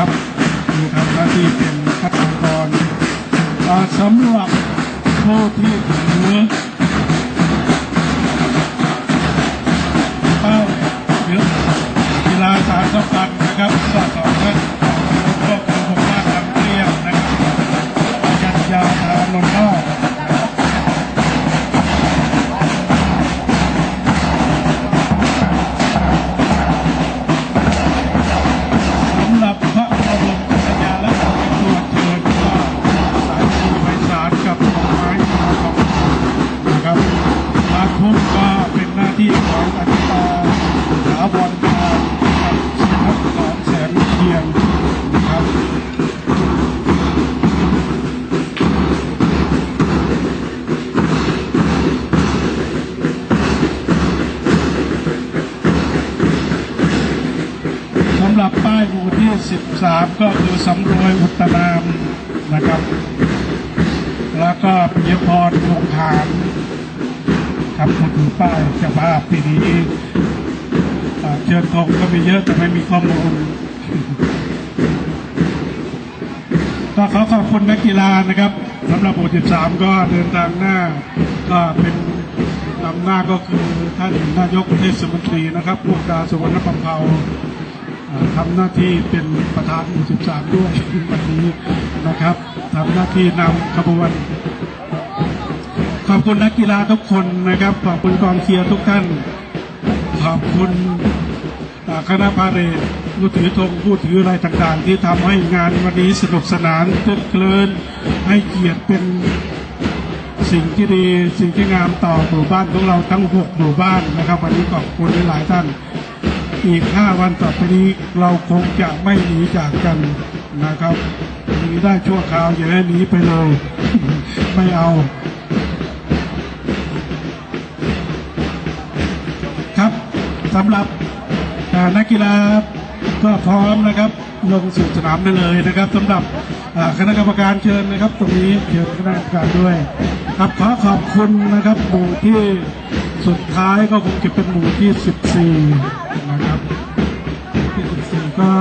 นะครับมีทำหน้าที่เป็นคัดกรองอ่าสำหรับผู้ที่ถือเป้าเยอะกีฬาสารสัมพันธ์นะครับ หรับป้ายหมู่ที่ 13 ก็คือสำรวยอุตนามนะครับ แล้วก็ปิยพรวงหารครับคนถือป้ายจะภาปีนี้เชิญธงก็มีเยอะแต่ไม่มีข้อมูลก็ขอขอบคุณนักกีฬานะครับสำหรับหมู่13 ก็เดินทางหน้า ก็เป็นนำหน้าก็คือท่านนายกเทศมนตรีนะครับพวกดาสุวรรณประภา อ่าทำหน้าที่เป็นประธานหมู่13ด้วยวันนี้นะครับทำหน้าที่นำขบวน ขอบคุณนักกีฬาทุกคนนะครับ ขอบคุณกองเชียร์ทุกท่าน ขอบคุณคณะพาเรดผู้ถือธงผู้ถืออะไรต่างๆ ที่ทำให้งานวันนี้สนุกสนานเพลิดเพลินให้เกียรติเป็นสิ่งที่ดีสิ่งที่งามต่อหมู่บ้านของเราทั้งหกหมู่บ้านนะครับ วันนี้ขอบคุณหลายๆท่าน อีกห้าวันต่อไปนี้เราคงจะไม่หนีจากกันนะครับหนีได้ชั่วคราวอย่าให้หนีไปเลย ไม่เอา ครับสำหรับนักกีฬาก็พร้อมนะครับลงสู่สนามได้เลยนะครับสำหรับคณะกรรมการเชิญนะครับ ตรงนี้เชิญคณะกรรมการด้วย ครับขอขอบคุณนะครับหมู่ที่ สุดท้ายก็คงจะเป็นหมู่ที่ 14 นะครับ